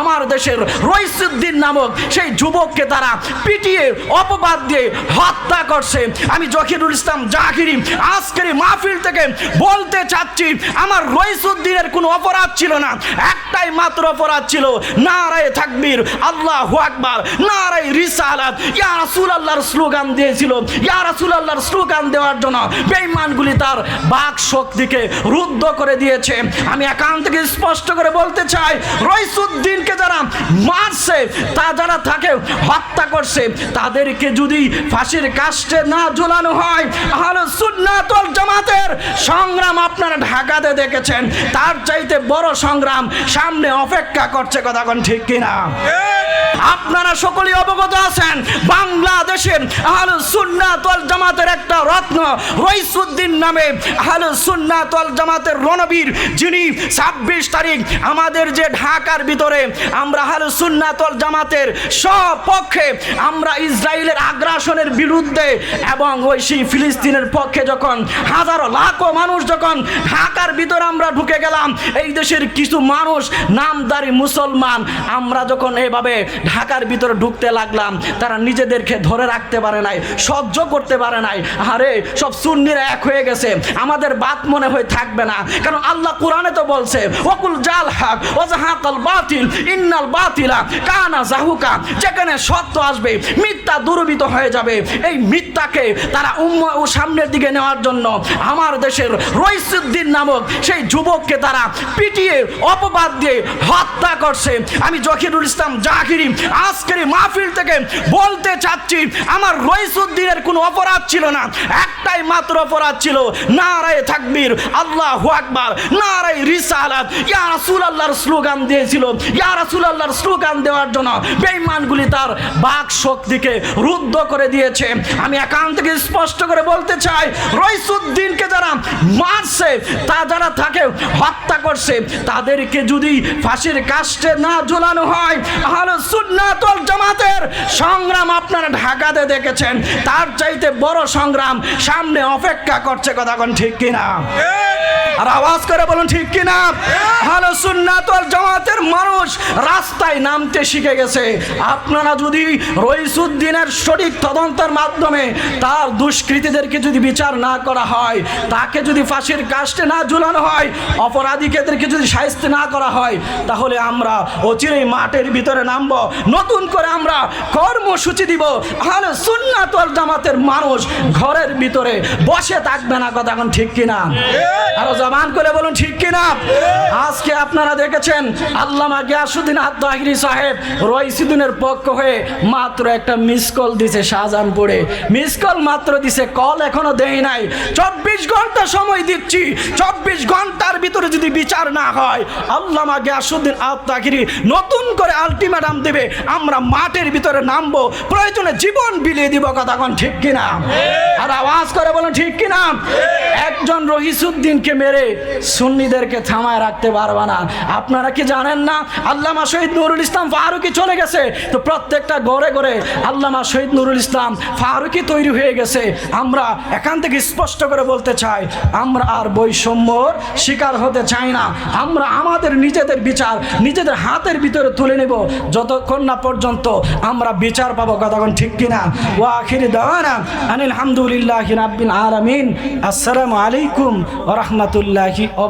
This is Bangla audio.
আমার দেশের রইসুদ্দিন নামক সেই যুবককে তারা পিটিয়ে, অপবাদ দিয়ে হত্যা করছে। আমি জহিরুল ইসলাম জাহিরি আজকের মাহফিল থেকে বলতে চাচ্ছি, আমার রইসুদ্দিনের কোনো অপরাধ ছিল না। একটাই মাত্র অপরাধ ছিল, নারায় থাকবির আল্লাহ আকবার, নারায় রিসালাত। ইয়া রাসূল আল্লাহর স্লোগান দিয়েছিল, ইয়া রাসূল আল্লাহর স্লোগান দেওয়ার জন্য বেঈমানগুলি তার বাক শক্তিকে রুদ্ধ করে দিয়েছে। আমি একান্ত থেকে স্পষ্ট করে বলতে চাই রইসুদ্দিনকে যারা মারছে, তা যারা থাকে, হত্যা করছে, তাদেরকে যদি ফাঁসির কাস্টে না ঝোলানো হয়, তাহলে সুন্নাতল জামাতের সংগ্রাম আপনারা ঢাকাতে দেখেছেন। তার চাইতে বড় সংগ্রাম সামনে অপেক্ষা করছে, কথা কোন ঠিক কিনা? আপনারা সকলেই অবগত আছেন, বাংলাদেশের আহল সুন্নাতল জামাতের একটা রত্ন রইসুদ্দিন নামে আহল সুন্নাতল জামাতের রণবীর, যিনি ছাব্বিশ তারিখ আমাদের যে ঢাকার ভিতরে আমরা আহল সুন্নাতল জামাতের সপক্ষে আমরা ইসরায়েলের আগ্রাসনের বিরুদ্ধে এবং ওই সেই ফিলিস্তিনের পক্ষে যখন হাজারো লাখো মানুষ যখন ঢাকার ভিতরে আমরা ঢুকে গেলাম, এই দেশের কিছু মানুষ, নামদারি মুসলমান, আমরা যখন এভাবে ঢাকার ভিতরে ঢুকতে লাগলাম। তারা নিজেদেরকে ধরে রাখতে পারে নাই, সহ্য করতে পারে নাই। আরে, সব সুন্নিরা এক হয়ে গেছে। আমাদের বাত মনে হয়ে থাকবে না। কারণ আল্লাহ কোরআনে তো বলছে ওকুল জাল হাক ও জাহাকাল বাতিল, ইন্নাল বাতিলা কানা জাহুকা। যেখানে সত্য আসবে, মিথ্যা দুর্বিত হয়ে যাবে। এই মিথ্যাকে তারা উম্ম ও সামনের দিকে নেওয়ার জন্য আমার দেশের রইসুদ্দিন নামক সেই যুবককে তারা পিটিয়ে, অপবাদ দিয়ে হত্যা করছে। আমি জহিরুল ইসলাম জাহিরি আজকের মাহফিল থেকে বলতে চাচ্ছি, আমার রইসুদ্দিনের কোনো অপরাধ ছিল না। একটাই মাত্র অপরাধ ছিল, নারায় থাকবির আল্লাহ আকবার, নারায় রিসালাত। ইয়া রাসূল আল্লাহর স্লোগান দিয়েছিল, ইয়া রাসূল আল্লাহর স্লোগান দেওয়ার জন্য বেঈমানগুলি তার বাক শক্তিকে রুদ্ধ করে দিয়েছে। আমি একান্ত থেকে স্পষ্ট করে বলতে চাই, রইসুদ্দিনকে যারা মারছে, তা যারা তাকে হত্যা করছে, তাদেরকে যদি ফাঁসির কাস্টে না ঝোলানো হয়, তাহলে সুন্নাতল জামাতের সংগ্রাম আপনারা ঢাকাতে দেখেছেন। তার চাইতে বড় সংগ্রাম সামনে অপেক্ষা করছে কথা কোন ঠিক কিনা? আর আওয়াজ করে বলুন ঠিক কিনা? ভালো সুন্নাতল জামাতের মানুষ রাস্তায় নামতে শিখে গেছে। আপনারা যদি রইসুদ্দিনের সঠিক তদন্তের মাধ্যমে তার দুষ্কৃতীদেরকে যদি বিচার না করা হয়, তাকে যদি ফাঁসির কাস্টে না ঝুলানো হয় অপরাধীকেদেরকে যদি সাহিত্য না করা হয়, তাহলে আমরা অচিরেই মাঠের ভিতরে নামব নতুন করে আমরা কর্মসূচি দিব। তাহলে সুন্নাতল জামাতের মানুষ ঘরের ভিতরে বসে থাকবে না। কথা এখন ঠিক কিনা? আরও জবান করে বলুন, ঠিক কিনা? আজকে আপনারা দেখেছেন আল্লামা গিয়াসুদ্দিন আত্মাহিরি সাহেব রইসুদ্দিনের পক্ষ হয়ে মাত্র একটা মিস কল দিছে শাহজাহানপুরে। মিস কল মাত্র দিছে, কল এখনও দেই নাই। চব্বিশ ঘণ্টা সময় দিচ্ছি। চব্বিশ ঘণ্টার ভিতরে যদি বিচার না হয়, আল্লামা গিয়াসুদ্দিন আত্মাহিরি নতুন করে আলটিমেটাম দেবে আমরা মাঠের ভিতরে নামবো। প্রয়োজনে জীবন বিলিয়ে দিব কথা কোন ঠিক কিনা? আর আওয়াজ করে বলুন ঠিক কিনা? একজন রহিসুদ্দিনকে মেরে সুন্নিদেরকে থামায় রাখতে পারবে না। আপনারা কি জানেন না? আল্লামা শহীদ নুরুল ইসলাম ফারুকি চলে গেছে। তো প্রত্যেকটা ঘরে ঘরে আল্লামা শহীদ নুরুল ইসলাম ফারুকি তৈরি হয়ে গেছে। আমরা এখান থেকে স্পষ্ট করে বলতে চাই আমরা আর বৈষম্যর শিকার হতে চাই না। আমরা আমাদের নিজেদের বিচার নিজেদের হাতের ভিতরে তুলে নেব। যতক্ষণ না পর্যন্ত আমরা বিচার পাবো কতক্ষণ ঠিক কিনা। ও আখির দাওয়ানা আনিল হামদুলিল্লাহ রাব্বিল আসসালামু আলাইকুম ওয়া রাহমাতুল্লাহি ওয়া